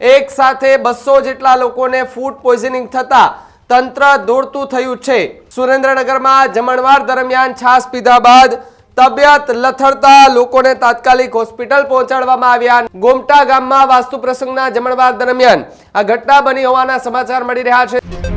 એક સાથે બસો જેટલા લોકોને ફૂડ પોઈઝનિંગ થતા તંત્ર દોડતું થયું છે. સુરેન્દ્રનગરમાં જમણવાર દરમિયાન છાશ પીધા બાદ તબિયત લથડતા લોકોને તાત્કાલિક હોસ્પિટલ પહોંચાડવામાં આવ્યા. ગોમટા ગામમાં વાસ્તુ પ્રસંગના જમણવાર દરમિયાન આ ઘટના બની હોવાના સમાચાર મળી રહ્યા છે.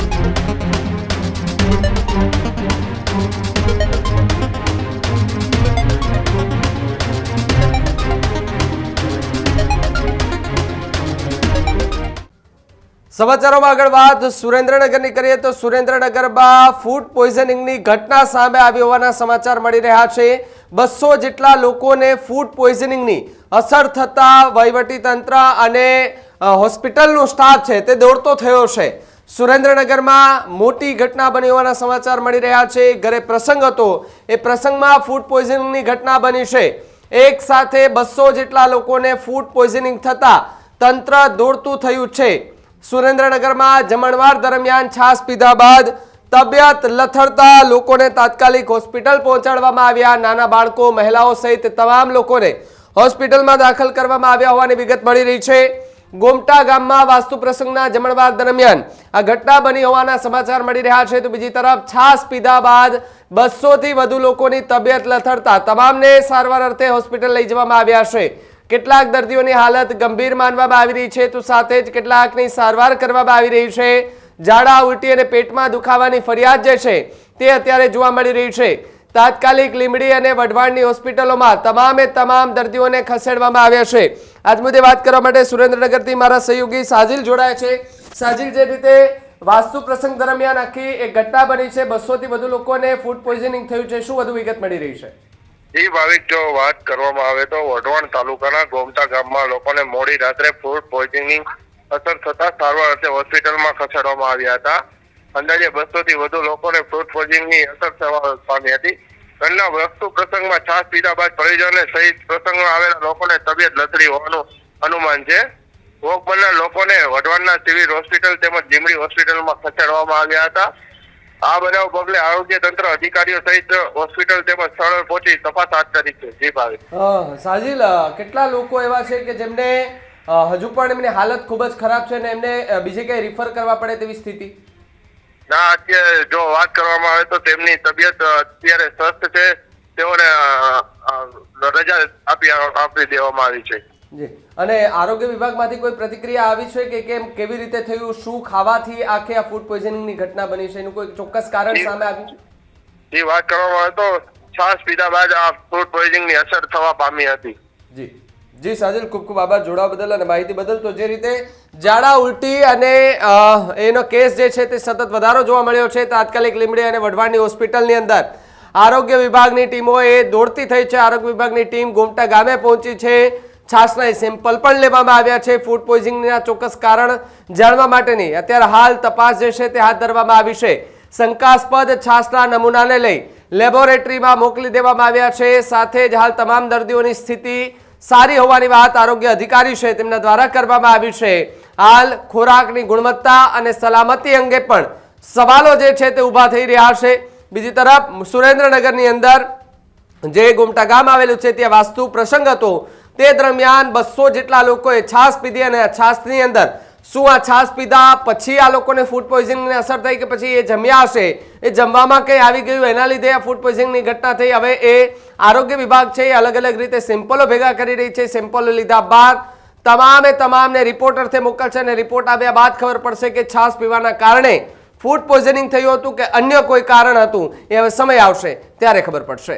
સમાચારોમાં આગળ વાત. સુરેન્દ્રનગરની કરીએ તો સુરેન્દ્રનગરમાં ફૂડ પોઈઝનિંગની ઘટના સામે આવી હોવાના સમાચાર મળી રહ્યા છે. બસો જેટલા લોકોને ફૂડ પોઈઝનિંગની અસર થતા તંત્ર અને હોસ્પિટલનો સ્ટાફ છે તે દોડતો થયો છે. સુરેન્દ્રનગરમાં મોટી ઘટના બની હોવાના સમાચાર મળી રહ્યા છે. ઘરે પ્રસંગ હતો. એ પ્રસંગમાં ફૂડ પોઈઝનિંગની ઘટના બની છે. એક સાથે બસો જેટલા લોકોને ફૂડ પોઈઝનિંગ થતા તંત્ર દોડતું થયું છે. સુરેન્દ્રનગરમાં જમણવાર દરમિયાન છાશ પીધા બાદ તબિયત લથડતા લોકોને તાત્કાલિક હોસ્પિટલ પહોંચાડવામાં આવ્યા. નાના બાળકો, મહિલાઓ સહિત તમામ લોકોને હોસ્પિટલમાં દાખલ કરવામાં આવ્યા હોવાની વિગત મળી રહી છે. ગોમટા ગામમાં વાસ્તુ પ્રસંગના જમણવાર દરમિયાન આ ઘટના બની હોવાના સમાચાર મળી રહ્યા છે. તો બીજી તરફ છાશ પીધા બાદ બસોથી વધુ લોકોની તબિયત લથડતા તમામને સારવાર અર્થે હોસ્પિટલ લઈ જવામાં આવ્યા છે. કેટલાક દર્દીઓની હાલત ગંભીર માનવામાં આવી રહી છે. તો સાથે જ કેટલાકની સારવાર કરવામાં આવી રહી છે. ઝાડા, ઉલટી અને પેટમાં દુખાવાની ફરિયાદ જે છે તે અત્યારે જોવા મળી રહી છે. તાત્કાલિક લીંબડી અને વઢવાણની હોસ્પિટલોમાં તમામે તમામ દર્દીઓને ખસેડવામાં આવ્યા છે. આજ મુદ્દે વાત કરવા માટે સુરેન્દ્રનગરથી મારા સહયોગી સાજિલ જોડાયા છે. સાજિલ, જે રીતે વાસ્તુ પ્રસંગ દરમિયાન આખી એક ઘટના બની છે, બસોથી વધુ લોકોને ફૂડ પોઈઝનિંગ થયું છે. શું વધુ વિગત મળી રહી છે? જી ભાવિક જો વાત કરવામાં આવે તો વઢવાણ તાલુકાના ગોમતા ગામમાં લોકોને મોડી રાત્રે ફૂડ પોઈઝનિંગ અસર થતા સારવાર અર્થે હોસ્પિટલમાં ખસેડવામાં આવ્યા હતા. અંદાજે બસો થી વધુ લોકોને ફૂડ પોઈઝનિંગની અસર થવા પામી હતી. ઘરના વસ્તુ પ્રસંગમાં છાશ પીધા બાદ પરિજનોને સહિત પ્રસંગમાં આવેલા લોકોને તબિયત લથડી હોવાનું અનુમાન છે. ભોગ બનનાર લોકોને વઢવાણના સિવિલ હોસ્પિટલ તેમજ લીમડી હોસ્પિટલમાં ખસેડવામાં આવ્યા હતા. આ બનાવ પગલે આરોગ્ય તંત્ર અધિકારીઓ સહિત હોસ્પિટલ તેમજ સ્થળ પહોંચી તપાસ હાથ ધરી છે. જી ભાવે સાજીલ કેટલા લોકો એવા છે કે જેમને હજુ પણ એમની હાલત ખૂબ જ ખરાબ છે અને એમને બીજે ક્યાંય રિફર કરવા પડે તેવી સ્થિતિ? ના અત્યારે જો વાત કરવામાં આવે તો તેમની તબિયત અત્યારે સ્વસ્થ છે. તેઓને રજા આપી આપી દેવામાં આવી છે. જી. અને આરોગ્ય વિભાગમાંથી કોઈ પ્રતિક્રિયા આવી છે કે કેમ કેવી રીતે થયું શું ખાવાથી આખે આ ફૂડ પોઈઝનિંગની ઘટના બની છે? એનું કોઈ ચોક્કસ કારણ સામે આવ્યું છે? એ વાત કરવામાં આવે તો શ્વાસ પીધા બાદ આ ફૂડ પોઈઝનિંગની અસર થવા પામી હતી. જી. જી સાજલ ખૂબ ખૂબ આભાર જોડાવા બદલ અને માહિતી બદલ. તો જે રીતે ઝાડા ઉલટી અને એનો કેસ જે છે તે સતત વધારો જોવા મળ્યો છે તાત્કાલિક લીમડી અને વઢવાણની હોસ્પિટલની અંદર. આરોગ્ય વિભાગની ટીમો એ દોડતી થઈ છે. આરોગ્ય વિભાગની ટીમ ગોમટા ગામે પહોંચી છે. છાસના સેમ્પલ પણ લેવામાં આવ્યા છે. ફૂડ પોઈઝનિંગના ચોક્કસ કારણ જાણવા માટેની. અત્યારે હાલ તપાસ જે છે તે હાથ ધરવામાં આવી છે. શંકાસ્પદ છાસના નમૂનાને લઈ લેબોરેટરીમાં મોકલી દેવામાં આવ્યા છે. સાથે જ હાલ તમામ દર્દીઓની સ્થિતિ સારી હોવાની વાત આરોગ્ય અધિકારી છે તેમના દ્વારા કરવામાં આવી છે. હાલ ખોરાકની ગુણવત્તા અને સલામતી અંગે પણ સવાલો જે છે તે ઊભા થઈ રહ્યા છે. બીજી તરફ સુરેન્દ્રનગરની અંદર જે ગુમટા ગામ આવેલું છે, ત્યાં વાસ્તુ પ્રસંગ હતો. તે દરમિયાન બસો જેટલા લોકોએ છાશ પીધી અને છાસની અંદર શું આ છાશ પીધા? પછી આ લોકોને ફૂડ પોઈઝનિંગની અસર થઈ કે પછી એ જમ્યા હશે? એ જમવામાં કંઈ આવી ગયું? એના લીધે આ ફૂડ પોઈઝનિંગની ઘટના થઈ. હવે એ આરોગ્ય વિભાગ છે એ અલગ અલગ રીતે સેમ્પલો ભેગા કરી રહી છે સેમ્પલો લીધા બાદ તમામે તમામને રિપોર્ટ અર્થે મોકલશે અને રિપોર્ટ આવ્યા બાદ ખબર પડશે કે છાશ પીવાના કારણે ફૂડ પોઈઝનિંગ થયું હતું કે અન્ય કોઈ કારણ હતું? એ હવે સમય આવશે, ત્યારે ખબર પડશે.